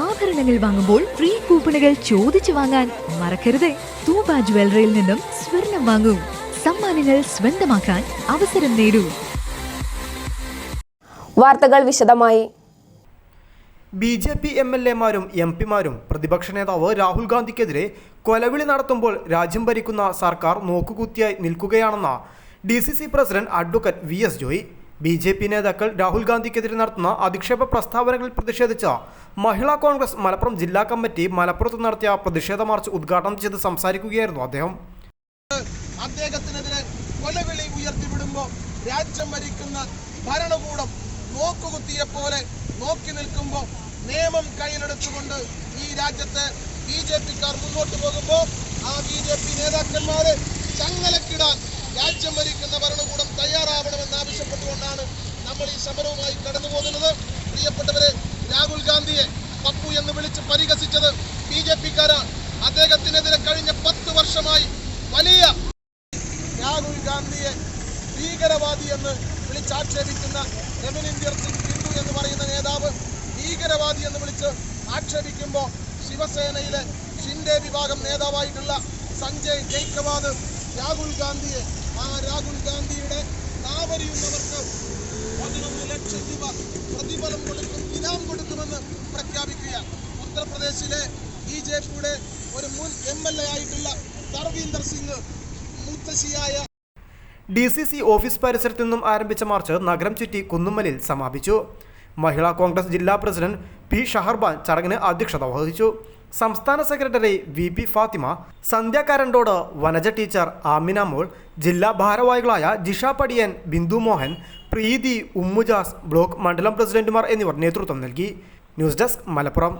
ആഭരണങ്ങൾ വാങ്ങുമ്പോൾ ഫ്രീ കൂപ്പണുകൾ ചോദിച്ചു വാങ്ങാൻ മറക്കരുത്. തൂബ ജ്വല്ലറിയിൽ നിന്നും സ്വർണം വാങ്ങൂ. സമ്മാനങ്ങൾ സ്വന്തമാക്കാൻ അവസരം നേടൂ. വാർത്തകൾ വിശദമായി. B J P M L എമാരും എം പിമാരും പ്രതിപക്ഷ നേതാവ് രാഹുൽ ഗാന്ധിക്കെതിരെ കൊലവിളി നടത്തുമ്പോൾ രാജ്യം ഭരിക്കുന്ന സർക്കാർ നോക്കുകുത്തിയായി നിൽക്കുകയാണെന്ന D C C president advocate V S Joy B J P നേതാക്കൾ രാഹുൽ ഗാന്ധിക്കെതിരെ നടത്തുന്ന അധിക്ഷേപ പ്രസ്താവനകളിൽ പ്രതിഷേധിച്ച മഹിളാ കോൺഗ്രസ് മലപ്പുറം ജില്ലാ കമ്മിറ്റി മലപ്പുറത്ത് നടത്തിയ പ്രതിഷേധ മാർച്ച് ഉദ്ഘാടനം ചെയ്ത് സംസാരിക്കുകയായിരുന്നു അദ്ദേഹം. അദ്ദേഹത്തിനെതിരെ കൊലവിളി ഉയർത്തിവിടുമ്പോൾ രാജ്യം ഭരിക്കുന്ന ഭരണകൂടം നോക്കുകുത്തിയ പോലെ നോക്കി നിൽക്കുമ്പോൾ നിയമം കയ്യിലെടുത്തുകൊണ്ട് ഈ രാജ്യത്തെ ബി ജെ പിക്കാർ മുന്നോട്ട് പോകുമ്പോൾ ആ ബി ജെ പി നേതാക്കന്മാരെ ചങ്ങലക്കിടാൻ രാജ്യം ഭരിക്കുന്ന നമ്മൾ ഈ സമരവുമായി കടന്നു പോകുന്നത് പ്രിയപ്പെട്ടവരെ രാഹുൽ ഗാന്ധിയെ പപ്പു എന്ന് വിളിച്ച് പരിഹസിച്ചത് ബി ജെ പിക്കാരാണ്. അദ്ദേഹത്തിനെതിരെ കഴിഞ്ഞ പത്ത് വർഷമായി വലിയ രാഹുൽ ഗാന്ധിയെ ഭീകരവാദി എന്ന് വിളിച്ചാക്ഷേപിക്കുന്ന രമനീന്ദർ സിംഗ് ഹിന്ദു എന്ന് പറയുന്ന നേതാവ് ഭീകരവാദി എന്ന് വിളിച്ച് ആക്ഷേപിക്കുമ്പോൾ ശിവസേനയിലെ ഷിൻഡെ വിഭാഗം നേതാവായിട്ടുള്ള സഞ്ജയ് ജയ്ക്കവാദ് രാഹുൽ ഗാന്ധിയെ ആ രാഹുൽ ഗാന്ധിയുടെ നാവരിയുന്നവർക്ക് പതിനൊന്ന് ലക്ഷം പ്രതിഫലം കൊടുക്കും ഇനാം കൊടുക്കുമെന്ന് പ്രഖ്യാപിക്കുകയാണ്. ഉത്തർപ്രദേശിലെ ബി ജെ പിയുടെ ഒരു മുൻ എം എൽ എ ആയിട്ടുള്ള സർവീന്ദർ സിംഗ് മുത്തശ്ശിയായ ഡി സി സി ഓഫീസ് പരിസരത്ത് നിന്നും ആരംഭിച്ച മാർച്ച് നഗരം ചുറ്റി കുന്നുമ്മലിൽ സമാപിച്ചു. മഹിളാ കോൺഗ്രസ് ജില്ലാ പ്രസിഡന്റ് പി ഷഹർബാൻ ചടങ്ങിന് അധ്യക്ഷത വഹിച്ചു. സംസ്ഥാന secretary V P Fathima Sandhya Karandode Vanaja teacher Amina Mol ജില്ലാ ഭാരവാഹികളായ ജിഷ പടിയൻ ബിന്ദു മോഹൻ പ്രീതി ഉമ്മുജാസ് ബ്ലോക്ക് മണ്ഡലം പ്രസിഡന്റുമാർ എന്നിവർ നേതൃത്വം നൽകി. News desk Malappuram.